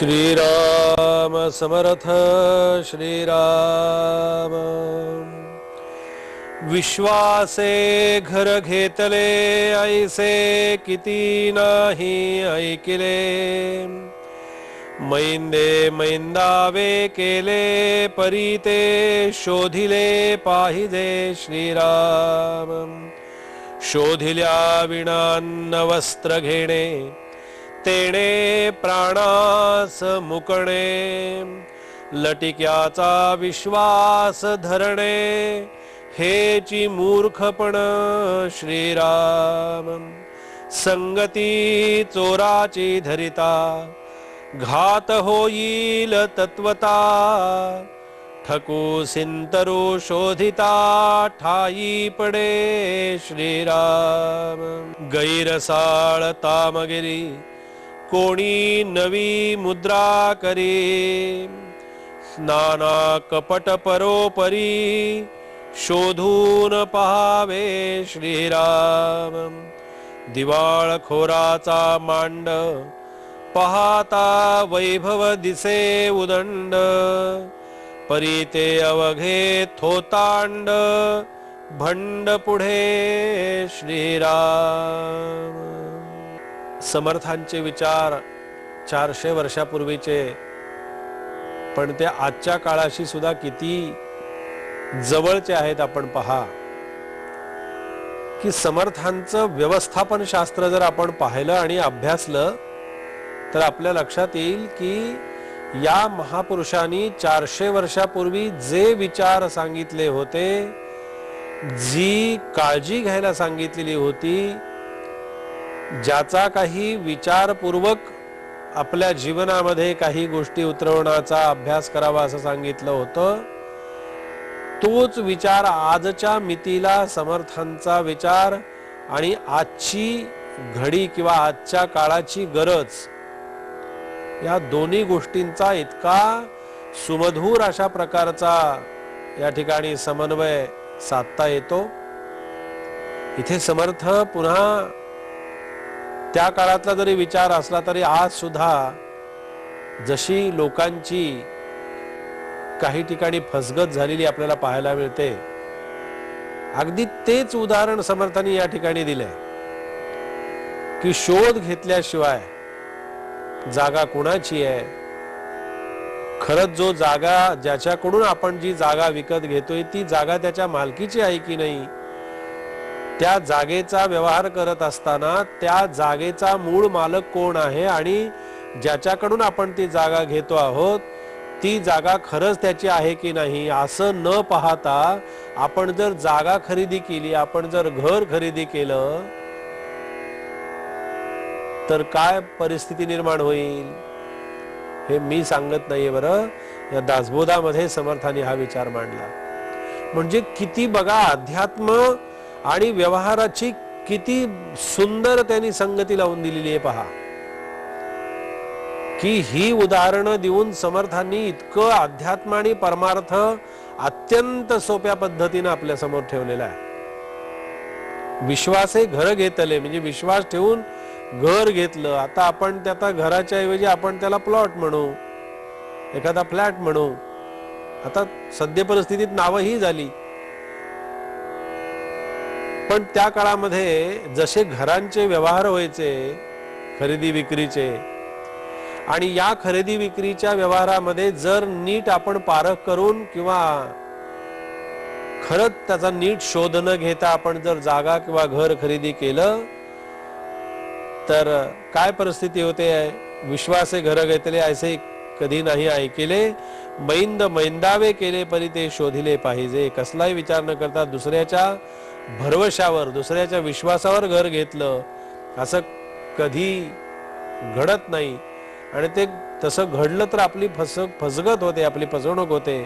श्रीराम समर्थ श्रीराम। विश्वासे घर घेतले ऐसे किती नाही ऐकिले। मैंदे मैंदावे केले परीते शोधिले पाहिजे श्रीराम। शोधिल्या विणान्न वस्त्र घेणे तेणे प्राणास मुकणे लटिक्याचा विश्वास धरणे हेची मूर्खपण श्रीराम. संगती चोराची धरिता घात होईल तत्वता ठकू सिंतरू शोधिता ठाई पडे श्रीराम. गैरसाळ तामगिरी कोणी नवी मुद्रा करे. स्नाना कपट परोपरी शोधून पहावे श्रीराम. दिवाळखोराचा मांड पाहता वैभव दिसे उदंड. परीते अवघे थोतांड भंड पुढे श्रीराम. समर्थांचे विचार चारशे वर्षापूर्वीचे. पण ते आजच्या काळाशी सुद्धा किती जवळचे आहेत आपण पहा. की समर्थांचं व्यवस्थापन शास्त्र जर आपण पाहिलं आणि अभ्यासलं तर आपल्या लक्षात येईल की या महापुरुषांनी चारशे वर्षापूर्वी जे विचार सांगितले होते जी काळजी घ्यायला सांगितलेली होती ज्याचा काही विचारपूर्वक आपल्या जीवनामध्ये काही गोष्टी उतरवण्याचा अभ्यास करावा असं सांगितलं होतं. तोच विचार आजच्या मितीला समर्थांचा विचार आणि आजची घडी किंवा आजच्या काळाची गरज या दोन्ही गोष्टींचा इतका सुमधूर अशा प्रकारचा या ठिकाणी समन्वय साधता येतो. इथे समर्थ पुन्हा त्या काळातला जरी विचार असला तरी आज सुद्धा जशी लोकांची काही ठिकाणी फसगत झालेली आपल्याला पाहायला मिळते अगदी तेच उदाहरण समर्थांनी या ठिकाणी दिलंय की शोध घेतल्याशिवाय जागा कुणाची आहे? खरंच जो जागा ज्याच्याकडून आपण जी जागा विकत घेतोय ती जागा त्याच्या मालकीची आहे की नाही? त्या जागेचा व्यवहार करत असताना त्या जागेचा मूळ मालक कोण आहे आणि ज्याच्याकडून आपण ती जागा घेतो आहोत ती जागा खरंच त्याची आहे की नाही असं न पाहता आपण जर जागा खरेदी केली आपण जर घर खरेदी केलं तर काय परिस्थिती निर्माण होईल? हे मी सांगत नाहीये बरं. या दासबोधामध्ये समर्थाने हा विचार मांडला. म्हणजे किती बघा अध्यात्म आणि व्यवहाराची किती सुंदर त्यांनी संगती लावून दिलेली आहे पहा. की ही उदाहरणं देऊन समर्थांनी इतकं अध्यात्म आणि परमार्थ अत्यंत सोप्या पद्धतीनं आपल्यासमोर ठेवलेला आहे. विश्वासे घर घेतले म्हणजे विश्वास ठेवून घर घेतलं. आता आपण त्या घराच्या ऐवजी आपण त्याला प्लॉट म्हणू एखादा फ्लॅट म्हणू. आता सद्य परिस्थितीत नावं ही झाली. पण त्या काळामध्ये जसे घरांचे व्यवहार व्हायचे खरेदी विक्रीचे आणि या खरेदी विक्रीच्या व्यवहारामध्ये जर नीट आपण पारख करून किंवा खरंच त्याचा नीट शोध न घेता आपण जर जागा किंवा घर खरेदी केलं तर काय परिस्थिती होते? विश्वासे घर घेतले असे कधी नाही ऐकले. मैंद मैंदावे केले परी ते शोधिले पाहिजे. कसलाही विचार न करता दुसऱ्याच्या भरवशावर दुसऱ्याच्या विश्वासावर घर घेतलं असं कधी घडत नाही. आणि ते तसं घडलं तर आपली फस फसगत होते आपली फसवणूक होते.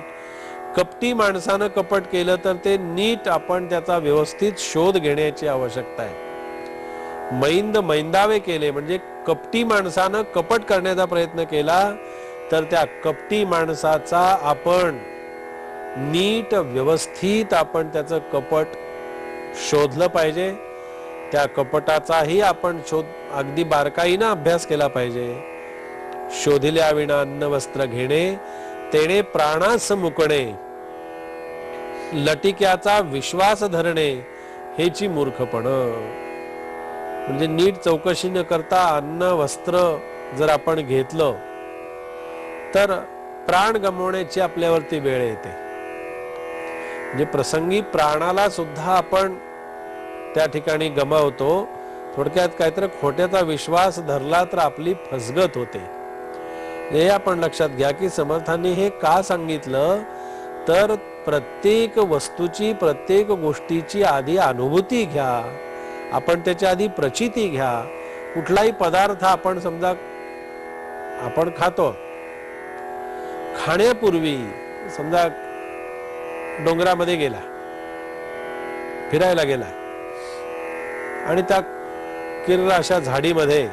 कपटी माणसानं कपट केलं तर ते नीट आपण त्याचा व्यवस्थित शोध घेण्याची आवश्यकता आहे. मैंद मैंदावे केले म्हणजे कपटी माणसानं कपट करण्याचा प्रयत्न केला तर त्या कपटी माणसाचा आपण नीट व्यवस्थित आपण त्याचं कपट शोधलं पाहिजे. त्या कपटाचाही आपण शोध अगदी बारकाईनं अभ्यास केला पाहिजे. शोधिल्या विना अन्न वस्त्र घेणे तेणे प्राणास मुकणे लटिक्याचा विश्वास धरणे हेची मूर्खपण. म्हणजे नीट चौकशी न करता अन्न वस्त्र जर आपण घेतलं तर प्राण गमवण्याची आपल्यावरती वेळ येते. म्हणजे प्रसंगी प्राणाला सुद्धा आपण त्या ठिकाणी गमावतो. थोडक्यात काहीतरी खोट्याचा विश्वास धरला तर आपली फसगत होते. हे आपण लक्षात घ्या की समर्थांनी हे का सांगितलं? तर प्रत्येक वस्तूची प्रत्येक गोष्टीची आधी अनुभूती घ्या. आपण त्याच्या आधी प्रचिती घ्या. कुठलाही पदार्थ आपण समजा आपण खातो. खाण्यापूर्वी समजा डोंगरामध्ये गेला. फिरायला गेला. आणि त्या किर्र अशा झाडीमध्ये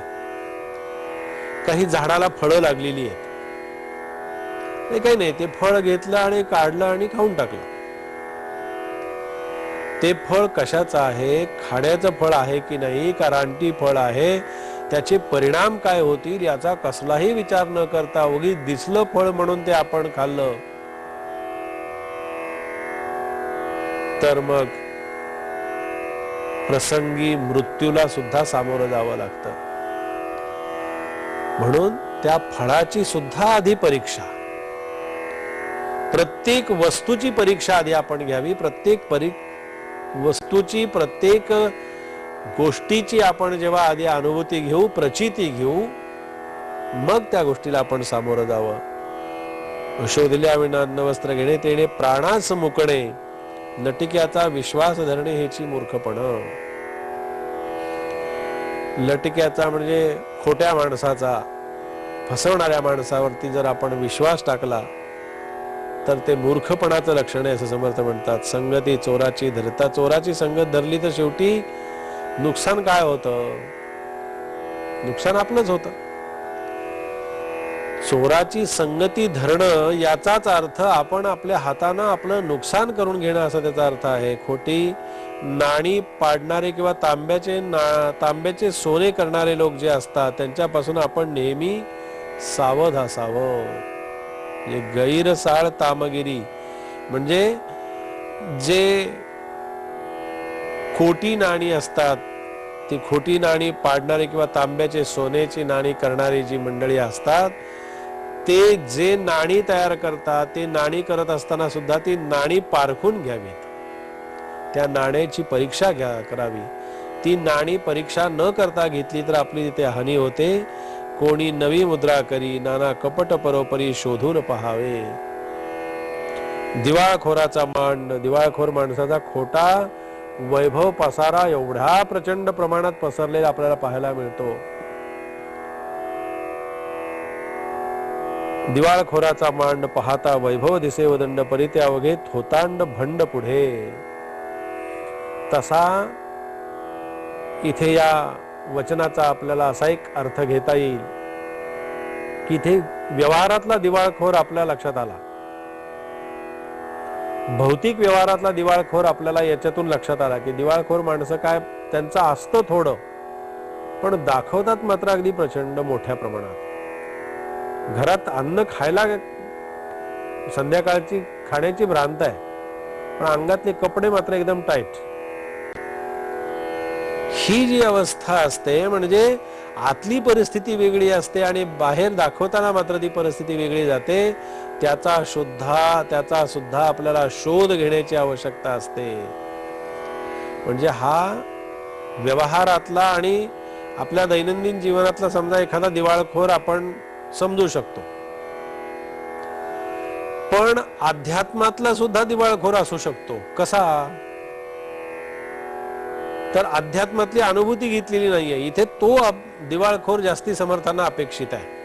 काही झाडाला फळं लागलेली आहेत. ते काही नाही. ते फळ घेतलं आणि काढलं आणि खाऊन टाकलं. ते फळ कशाचं आहे? खाण्याचं फळ आहे की नाही? का रानटी फळ आहे. त्याचे परिणाम काय होतील याचा कसलाही विचार न करता उगी दिसलं फळ म्हणून ते आपण खाल्लं. तर मग प्रसंगी मृत्यूला सुद्धा सामोरं जावं लागतं. म्हणून त्या फळाची सुद्धा आधी परीक्षा. प्रत्येक वस्तूची परीक्षा आधी आपण घ्यावी. प्रत्येक परी वस्तूची प्रत्येक गोष्टीची आपण जेव्हा आधी अनुभूती घेऊ प्रचिती घेऊ मग त्या गोष्टीला आपण सामोरं जावं. शोधल्या विना अन्न वस्त्र घेणे तेणे प्राणास मुकणे लटिक्याचा विश्वास धरणे ह्याची मूर्खपण. लटिक्याचा म्हणजे खोट्या माणसाचा फसवणाऱ्या माणसावरती जर आपण विश्वास टाकला तर ते मूर्खपणाचं लक्षण आहे असं समर्थ म्हणतात. संगती चोराची धरता चोराची संगत धरली तर शेवटी नुकसान काय होतं? नुकसान आपलंच होतं. चोराची संगती धरणं याचाच अर्थ आपण आपल्या हातानं आपलं नुकसान करून घेणं असा त्याचा अर्थ आहे. खोटी नाणी पाडणारे किंवा तांब्याचे ना तांब्याचे सोने करणारे लोक जे असतात त्यांच्यापासून आपण नेहमी सावध असावं. म्हणजे गैरसाळ तामगिरी म्हणजे जे खोटी नाणी असतात ती खोटी नाणी पाडणारी किंवा तांब्याचे सोन्याची नाणी करणारी जी मंडळी असतात ते जे नाणी तयार करतात ते नाणी करत असताना सुद्धा ती नाणी पारखून घ्यावीत. त्या नाण्याची परीक्षा घ्या करावी. ती नाणी परीक्षा न करता घेतली तर आपली तिथे हानी होते. कोणी नवी मुद्रा करी नाना कपट परोपरी शोधून पहावे. दिवाळखोराचा मांड दिवाळखोर माणसाचा खोटा वैभव पसारा एवढा प्रचंड प्रमाणात पसरलेला आपल्याला पाहायला मिळतो. दिवाळखोराचा मांड पाहता वैभव दिसे वदंड परित्यावघे थोतांड भंड पुढे. तसा इथे या वचनाचा आपल्याला असा एक अर्थ घेता येईल की इथे व्यवहारातला दिवाळखोर आपल्या लक्षात आला. भौतिक व्यवहारातला दिवाळखोर आपल्याला याच्यातून लक्षात आला की दिवाळखोर माणसं काय त्यांचं असतं थोडं पण दाखवतात मात्र अगदी प्रचंड मोठ्या प्रमाणात. घरात अन्न खायला संध्याकाळची खाण्याची भ्रांत आहे. पण अंगातले कपडे मात्र एकदम टाईट. ही जी अवस्था असते म्हणजे आतली परिस्थिती वेगळी असते आणि बाहेर दाखवताना मात्र ती परिस्थिती वेगळी जाते. त्याचा सुद्धा त्याचा सुद्धा आपल्याला शोध घेण्याची आवश्यकता असते. म्हणजे हा व्यवहारातला आणि आपल्या दैनंदिन जीवनातला समजा एखादा दिवाळखोर आपण समजू शकतो. पण अध्यात्मातला सुद्धा दिवाळखोर असू शकतो. कसा? तर अध्यात्मातली अनुभूती घेतलेली नाहीये. इथे तो दिवाळखोर जास्ती समर्थांना अपेक्षित आहे.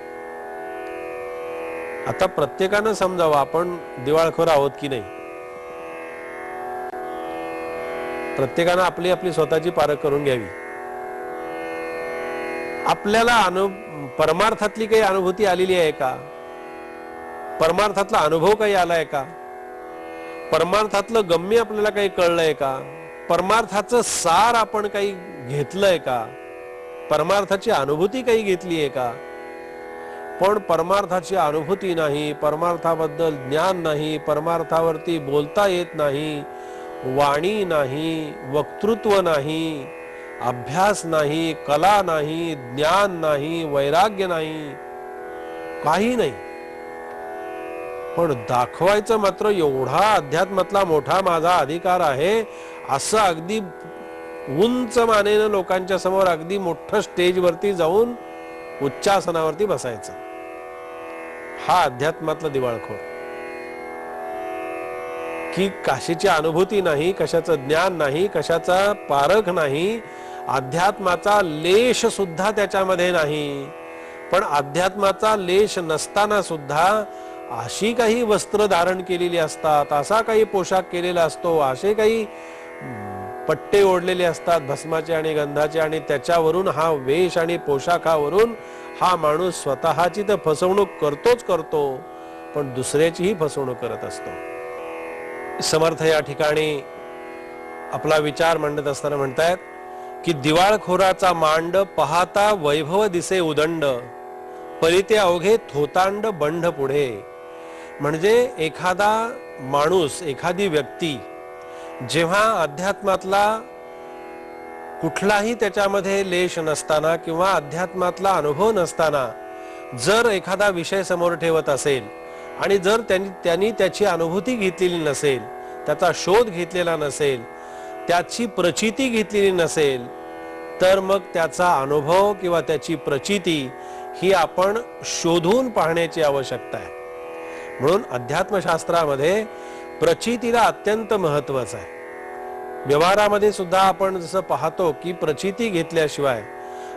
आता प्रत्येकानं समजावं आपण दिवाळखोर आहोत की नाही? प्रत्येकानं आपली आपली स्वतःची पारख करून घ्यावी. आपल्याला अनु परमार्थातली काही अनुभूती आलेली आहे का? परमार्थातला अनुभव काही आलाय का? परमार्थातलं गम्य आपल्याला काही कळलंय का? परमार्थाचं सार आपण काही घेतलंय का? परमार्थाची अनुभूती काही घेतली आहे का? पण परमार्थाची अनुभूती नाही परमार्थाबद्दल ज्ञान नाही परमार्थावरती बोलता येत नाही वाणी नाही वक्तृत्व नाही अभ्यास नाही कला नाही ज्ञान नाही वैराग्य नाही काही नाही. पण दाखवायचं मात्र एवढा अध्यात्मातला मोठा माझा अधिकार आहे असं अगदी उंच मानेनं लोकांच्या समोर अगदी मोठं स्टेजवरती जाऊन उच्चासनावरती बसायचं. हा अध्यात्मातला दिवाळखोर. की काशीची अनुभूती नाही कशाचं ज्ञान नाही कशाचा पारख नाही अध्यात्माचा लेश सुद्धा त्याच्यामध्ये नाही. पण अध्यात्माचा लेश नसताना सुद्धा अशी काही वस्त्र धारण केलेली असतात असा काही पोशाख केलेला असतो असे काही पट्टे ओढलेले असतात भस्माचे आणि गंधाचे आणि त्याच्यावरून हा वेश आणि पोशाखावरून हा माणूस स्वतःची तर फसवणूक करतोच करतो पण दुसऱ्याचीही फसवणूक करत असतो. समर्थ या ठिकाणी आपला विचार मांडत असताना म्हणतायत की दिवाळखोराचा मांड पाहता वैभव दिसे उदंड परिते अवघे थोतांड बंड पुढे. म्हणजे एखादा माणूस एखादी व्यक्ती जेव्हा अध्यात्मातला कुठलाही त्याच्यामध्ये लेश नसताना किंवा अध्यात्मातला अनुभव नसताना जर एखादा विषय समोर ठेवत असेल आणि जर त्यांनी त्यांनी त्याची अनुभूती घेतलेली नसेल त्याचा शोध घेतलेला नसेल त्याची प्रचिती घेतलेली नसेल तर मग त्याचा अनुभव किंवा त्याची प्रचिती ही आपण शोधून पाहण्याची आवश्यकता आहे. म्हणून अध्यात्मशास्त्रामध्ये प्रचितीला अत्यंत महत्वाचं आहे. व्यवहारामध्ये सुद्धा आपण जसं पाहतो की प्रचिती घेतल्याशिवाय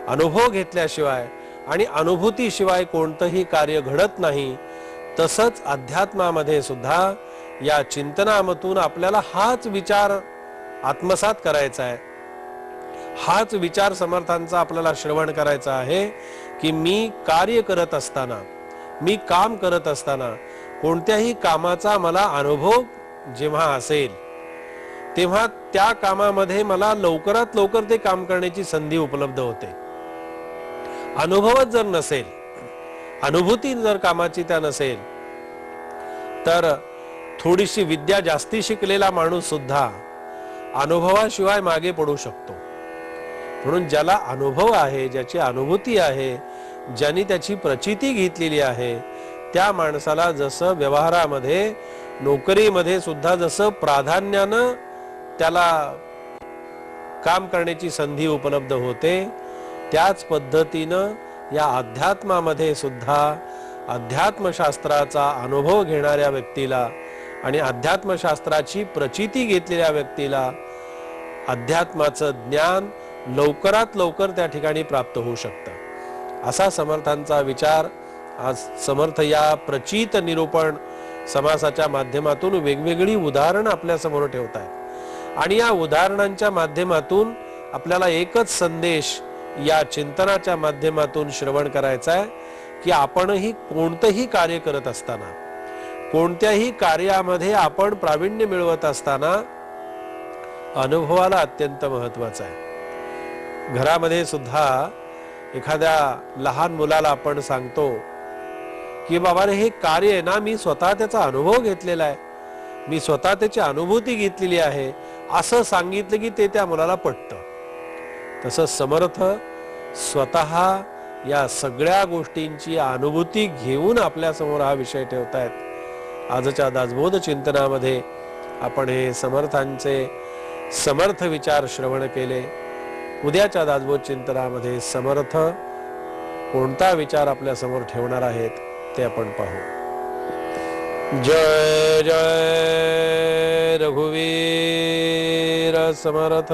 अनुभव घेतल्याशिवाय आणि अनुभूतीशिवाय कोणतंही कार्य घडत नाही तसंच अध्यात्मामध्ये सुद्धा या चिंतनामधून आपल्याला हाच विचार आत्मसात करायचा आहे. हाच विचार समर्थांचा आपल्याला श्रवण करायचा आहे की मी कार्य करत असताना मी काम करत असताना कोणत्याही कामाचा मला अनुभव जेव्हा असेल तेव्हा त्या कामामध्ये मला लवकरात लवकर ते काम करण्याची संधी उपलब्ध होते. अनुभवच जर नसेल अनुभूती जर कामाची त्या नसेल तर थोडीशी विद्या जास्ती शिकलेला माणूस सुद्धा अनुभवाशिवाय मागे पडू शकतो. म्हणून ज्याला अनुभव आहे ज्याची अनुभूती आहे ज्यांनी त्याची प्रचिती घेतलेली आहे त्या माणसाला जसं व्यवहारामध्ये नोकरीमध्ये सुद्धा जसं प्राधान्यानं त्याला काम करण्याची संधी उपलब्ध होते त्याच पद्धतीनं या अध्यात्मामध्ये सुद्धा अध्यात्मशास्त्राचा अनुभव घेणाऱ्या व्यक्तीला आणि अध्यात्मशास्त्राची प्रचिती घेतलेल्या व्यक्तीला अध्यात्माचं ज्ञान लवकरात लवकर त्या ठिकाणी प्राप्त होऊ शकतं. असा समर्थांचा विचार आज समर्थ या प्रचित निरूपण समासाच्या माध्यमातून वेगवेगळी उदाहरणं आपल्यासमोर ठेवत आहेत आणि या उदाहरणांच्या माध्यमातून आपल्याला एकच संदेश या चिंतनाच्या माध्यमातून श्रवण करायचं आहे की आपणही कोणतंही कार्य करत असताना कोणत्याही कार्यामध्ये आपण प्रावीण्य मिळवत असताना अनुभवाला अत्यंत महत्वाचं आहे. घरामध्ये सुद्धा एखाद्या लहान मुलाला आपण सांगतो की बाबा रे हे कार्य आहे ना मी स्वतः त्याचा अनुभव घेतलेला आहे. मी स्वतः त्याची अनुभूती घेतलेली आहे. असं सांगितलं की ते त्या मुलाला पटतं. तसं समर्थ स्वतः या सगळ्या गोष्टींची अनुभूती घेऊन आपल्यासमोर हा विषय ठेवतायत. आजच्या दासबोध चिंतनामध्ये आपण हे समर्थांचे समर्थ विचार श्रवण केले. उद्याच्या दासबोध चिंतनामध्ये समर्थ कोणता विचार आपल्यासमोर ठेवणार आहेत ते आपण पाहू. जय जय रघुवीर समर्थ.